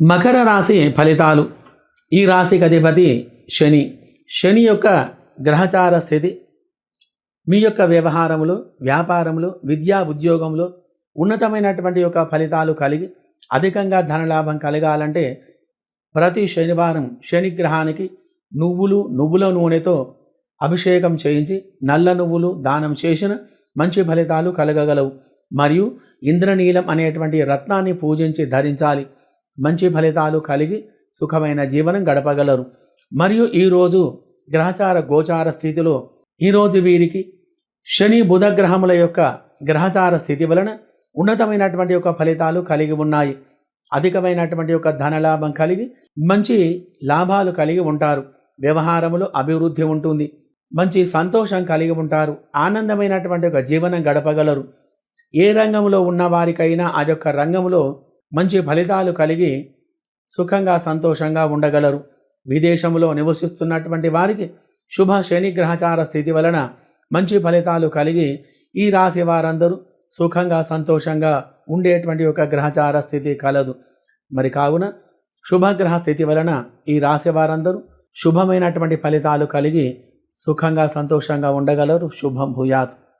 మకర రాశి ఫలితాలు. ఈ రాశికి అధిపతి శని. శని యొక్క గ్రహచార స్థితి మీ యొక్క వ్యవహారములు వ్యాపారములు విద్యా ఉద్యోగంలో ఉన్నతమైనటువంటి యొక్క ఫలితాలు కలిగి అధికంగా ధనలాభం కలగాలంటే ప్రతి శనివారం శని గ్రహానికి నువ్వులు నువ్వుల నూనెతో అభిషేకం చేయించి నల్ల నువ్వులు దానం చేసిన మంచి ఫలితాలు కలగగలవు. మరియు ఇంద్రనీలం అనేటువంటి రత్నాన్ని పూజించి ధరించాలి. మంచి ఫలితాలు కలిగి సుఖమైన జీవనం గడపగలరు. మరియు ఈరోజు గ్రహచార గోచార స్థితిలో ఈరోజు వీరికి శని బుధ గ్రహముల యొక్క గ్రహచార స్థితి వలన ఉన్నతమైనటువంటి యొక్క ఫలితాలు కలిగి ఉన్నాయి. అధికమైనటువంటి యొక్క ధనలాభం కలిగి మంచి లాభాలు కలిగి ఉంటారు. వ్యవహారములో అభివృద్ధి ఉంటుంది. మంచి సంతోషం కలిగి ఉంటారు. ఆనందమైనటువంటి ఒక జీవనం గడపగలరు. ఏ రంగంలో ఉన్న వారికైనా ఆ యొక్క రంగంలో మంచి ఫలితాలు కలిగి సుఖంగా సంతోషంగా ఉండగలరు. విదేశంలో నివసిస్తున్నటువంటి వారికి శుభ శని గ్రహచార స్థితి వలన మంచి ఫలితాలు కలిగి ఈ రాశి వారందరూ సుఖంగా సంతోషంగా ఉండేటువంటి ఒక గ్రహచార స్థితి కలదు. మరి కావున శుభగ్రహ స్థితి వలన ఈ రాశి వారందరూ శుభమైనటువంటి ఫలితాలు కలిగి సుఖంగా సంతోషంగా ఉండగలరు. శుభం భూయాత్.